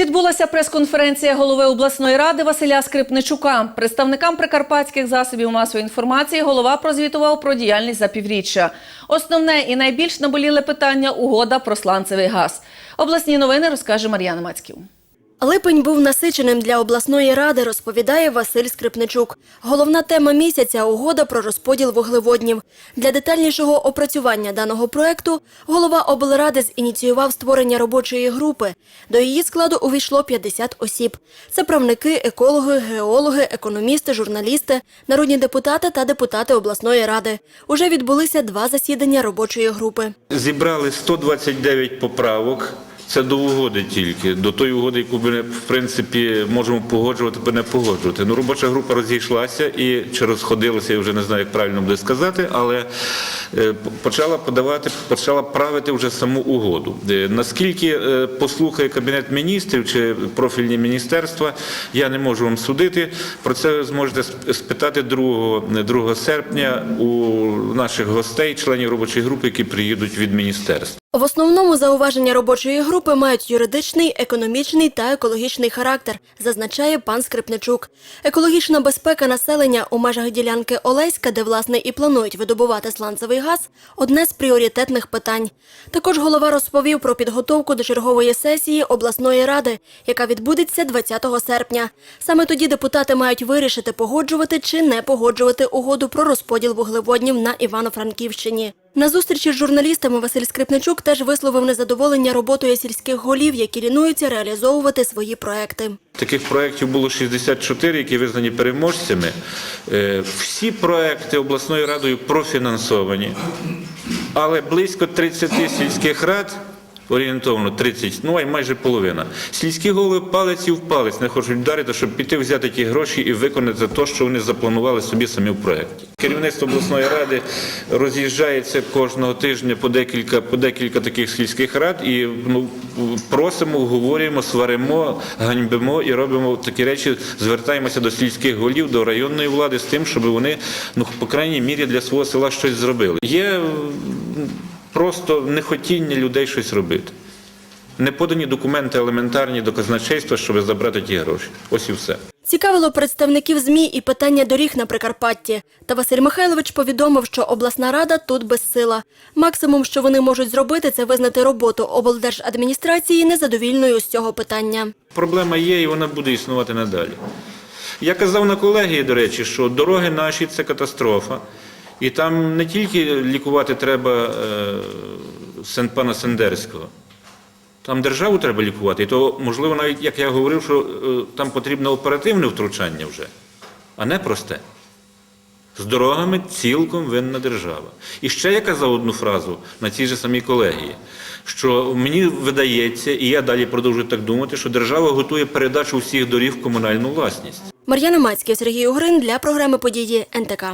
Відбулася прес-конференція голови обласної ради Василя Скрипничука. Представникам прикарпатських засобів масової інформації голова прозвітував про діяльність за півріччя. Основне і найбільш наболіле питання угода про сланцевий газ. Обласні новини розкаже Мар'яна Мацьків. Липень був насиченим для обласної ради, розповідає Василь Скрипничук. Головна тема місяця – угода про розподіл вуглеводнів. Для детальнішого опрацювання даного проекту голова облради зініціював створення робочої групи. До її складу увійшло 50 осіб. Це правники, екологи, геологи, економісти, журналісти, народні депутати та депутати обласної ради. Уже відбулися два засідання робочої групи. Зібрали 129 поправок. Це до угоди тільки, до тої угоди, яку ми, в принципі, можемо погоджувати або не погоджувати. Ну, робоча група розійшлася і чи розходилася, я вже не знаю, як правильно буде сказати, але е, почала подавати, почала правити вже саму угоду. Е, Наскільки е, послухає Кабінет міністрів чи профільні міністерства, я не можу вам судити. Про це ви зможете спитати 2, 2 серпня у наших гостей, членів робочої групи, які приїдуть від міністерств. В основному зауваження робочої групи мають юридичний, економічний та екологічний характер, зазначає пан Скрипничук. Екологічна безпека населення у межах ділянки Олеська, де власне і планують видобувати сланцевий газ, одне з пріоритетних питань. Також голова розповів про підготовку до чергової сесії обласної ради, яка відбудеться 20 серпня. Саме тоді депутати мають вирішити, погоджувати чи не погоджувати угоду про розподіл вуглеводнів на Івано-Франківщині. На зустрічі з журналістами Василь Скрипничук теж висловив незадоволення роботою сільських голів, які лінуються реалізовувати свої проекти. Таких проєктів було 64, які визнані переможцями. Е, Всі проекти обласною радою профінансовані, але близько 30 сільських рад, орієнтовно 30, ну і майже половина. Сільські голови палець і в палець не хочуть вдарити, щоб піти взяти ті гроші і виконати те, що вони запланували собі самі в проєкті. Керівництво обласної ради роз'їжджається кожного тижня по декілька, по декілька таких сільських рад і ну, просимо, говоримо, сваримо, ганьбимо і робимо такі речі, звертаємося до сільських голів, до районної влади з тим, щоб вони, ну, по крайній мірі, для свого села щось зробили. Є просто нехотіння людей щось робити. Не подані документи елементарні до казначейства, щоб забрати ті гроші. Ось і все. Цікавило представників ЗМІ і питання доріг на Прикарпатті. Та Василь Михайлович повідомив, що обласна рада тут безсила. Максимум, що вони можуть зробити, це визнати роботу облдержадміністрації незадовільною з цього питання. Проблема є і вона буде існувати надалі. Я казав на колегії, до речі, що дороги наші це катастрофа. І там не тільки лікувати треба е, пана Сендерського, там державу треба лікувати. І то, можливо, навіть, як я говорив, що е, там потрібно оперативне втручання вже, а не просте. З дорогами цілком винна держава. І ще я казав одну фразу на цій же самій колегії, що мені видається, і я далі продовжую так думати, що держава готує передачу всіх доріг в комунальну власність. Мар'яна Мацький, Сергій Угрин для програми «Події НТК».